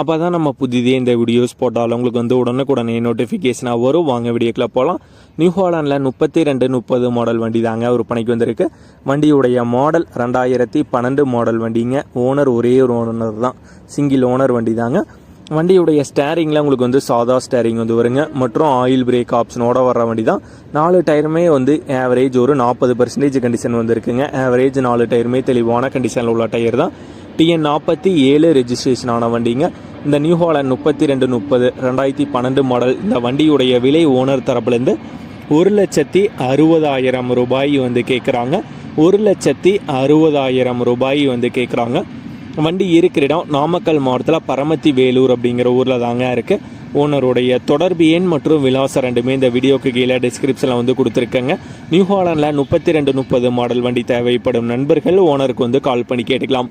அப்போ தான் நம்ம புதிதே இந்த வீடியோஸ் போட்டாலும் உங்களுக்கு வந்து உடனுக்குடனே நோட்டிஃபிகேஷனாக வரும். வாங்க வீடியோக்கில் போகலாம் நியூ ஹாலாண்டில் முப்பத்தி ரெண்டு முப்பது மாடல் வண்டி தாங்க விற்பனைக்கு வந்திருக்கு. வண்டியுடைய மாடல் ரெண்டாயிரத்தி பன்னெண்டு மாடல் வண்டிங்க. ஓனர் ஒரே ஒரு ஓனர் தான். சிங்கிள் ஓனர் வண்டி தாங்க. வண்டியுடைய ஸ்டேரிங்கில் உங்களுக்கு வந்து சாதா ஸ்டேரிங் வந்து வருங்க. மற்றும் ஆயில் பிரேக் ஆப்ஷனோட வர வண்டி தான். நாலு டயருமே வந்து ஆவரேஜ் ஒரு நாற்பது பர்சன்டேஜ் கண்டிஷன் வந்துருக்குங்க. ஆவரேஜ் நாலு டயருமே தெளிவான கண்டிஷனில் உள்ள டயர் தான். டிஎன் நாற்பத்தி ஏழு ரெஜிஸ்ட்ரேஷன் ஆன வண்டிங்க. இந்த நியூ ஹாலண்ட் முப்பத்தி ரெண்டு முப்பது ரெண்டாயிரத்தி பன்னெண்டு மாடல் இந்த வண்டியுடைய விலை ஓனர் தரப்புலேருந்து ஒரு லட்சத்தி அறுபதாயிரம் ரூபாய் வந்து கேட்குறாங்க ஒரு லட்சத்தி அறுபதாயிரம் ரூபாய் வந்து கேட்குறாங்க வண்டி இருக்கிற இடம் நாமக்கல் மாவட்டத்தில் பரமத்தி வேலூர் அப்படிங்கிற ஊரில் தாங்க இருக்குது ஓனருடைய தொடர்பு எண் மற்றும் விலாசம் ரெண்டுமே இந்த வீடியோக்கு கீழே டிஸ்கிரிப்ஷனில் வந்து கொடுத்துருக்கேங்க. நியூ ஹாலண்டில் முப்பத்தி ரெண்டு முப்பது மாடல் வண்டி தேவைப்படும் நண்பர்கள் ஓனருக்கு வந்து கால் பண்ணி கேட்டுக்கலாம்.